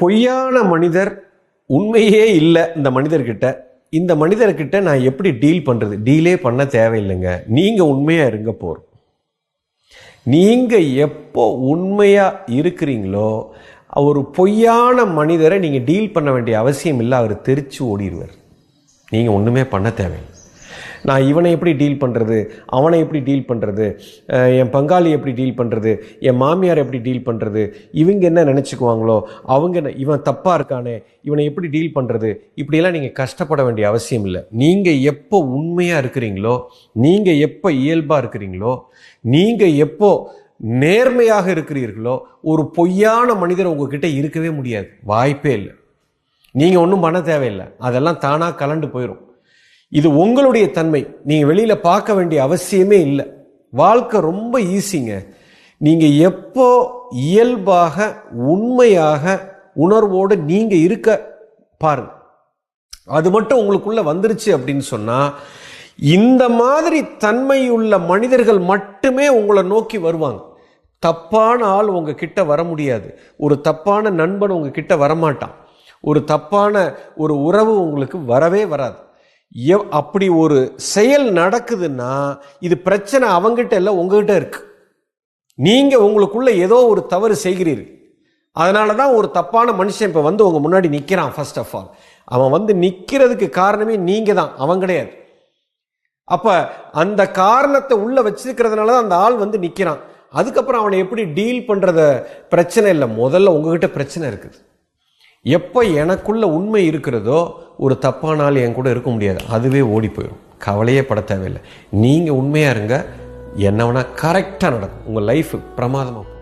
பொய்யான மனிதர் உண்மையே இல்லை இந்த மனிதர்கிட்ட. இந்த மனிதர்கிட்ட நான் எப்படி டீல் பண்ணுறது டீலே பண்ண தேவையில்லைங்க. நீங்கள் உண்மையாக இருங்க போகிறோம் நீங்கள் எப்போ உண்மையாக இருக்கிறீங்களோ ஒரு பொய்யான மனிதரை நீங்கள் டீல் பண்ண வேண்டிய அவசியம் இல்லை அவர் தெரிச்சு ஓடிடுவார். நீங்கள் ஒன்றுமே பண்ண தேவையில்லை. நான் இவனை எப்படி டீல் பண்ணுறது அவனை எப்படி டீல் பண்ணுறது என் பங்காளி எப்படி டீல் பண்ணுறது என் மாமியார் எப்படி டீல் பண்ணுறது இவங்க என்ன நினச்சிக்குவாங்களோ அவங்க என்ன இவன் தப்பாக இருக்கானே இவனை எப்படி டீல் பண்ணுறது இப்படியெல்லாம் நீங்கள் கஷ்டப்பட வேண்டிய அவசியம் இல்லை. நீங்கள் எப்போ உண்மையாக இருக்கிறீங்களோ நீங்கள் எப்போ இயல்பாக இருக்கிறீங்களோ நீங்கள் எப்போ நேர்மையாக இருக்கிறீர்களோ ஒரு பொய்யான மனிதர் உங்ககிட்ட இருக்கவே முடியாது. வாய்ப்பே இல்லை. நீங்கள் ஒன்றும் பண்ண தேவையில்லை. அதெல்லாம் தானாக கலண்டு போயிடும் இது உங்களுடைய தன்மை. நீங்கள் வெளியில் பார்க்க வேண்டிய அவசியமே இல்லை. வாழ்க்கை ரொம்ப ஈஸிங்க நீங்கள் எப்போ இயல்பாக உண்மையாக உணர்வோடு நீங்கள் இருக்க பாருங்க. அது மட்டும் உங்களுக்குள்ளே வந்துருச்சு அப்படின்னு சொன்னால் இந்த மாதிரி தன்மையுள்ள மனிதர்கள் மட்டுமே உங்களை நோக்கி வருவாங்க. தப்பான ஆள் உங்கள் கிட்ட வர முடியாது. ஒரு தப்பான நண்பன் உங்கள் கிட்ட வரமாட்டான். ஒரு தப்பான ஒரு உறவு உங்களுக்கு வரவே வராது. அப்படி ஒரு செயல் நடக்குதுன்னா இது பிரச்சனை அவங்ககிட்ட இல்லை உங்ககிட்ட இருக்கு. நீங்க உங்களுக்குள்ள ஏதோ ஒரு தவறு செய்கிறீர்கள். அதனால தான் ஒரு தப்பான மனுஷன் இப்போ வந்து உங்க முன்னாடி நிற்கிறான் ஃபர்ஸ்ட் ஆஃப் ஆல் அவன் வந்து நிற்கிறதுக்கு காரணமே நீங்க தான் அவன் கிடையாது. அப்ப அந்த காரணத்தை உள்ள வச்சிருக்கிறதுனால தான் அந்த ஆள் வந்து நிற்கிறான் அதுக்கப்புறம் அவனை எப்படி டீல் பண்ணுறத பிரச்சனை இல்லை முதல்ல உங்ககிட்ட பிரச்சனை இருக்குது. எப்போ எனக்குள்ள உண்மை இருக்கிறதோ ஒரு தப்பான ஆள் என் கூட இருக்க முடியாது. அதுவே ஓடி போயிடும். கவலையே பட தேவையில்லை. நீங்கள் உண்மையாக இருங்க. என்ன வேணால் கரெக்டாக நடக்கும். உங்கள் லைஃப் பிரமாதமாக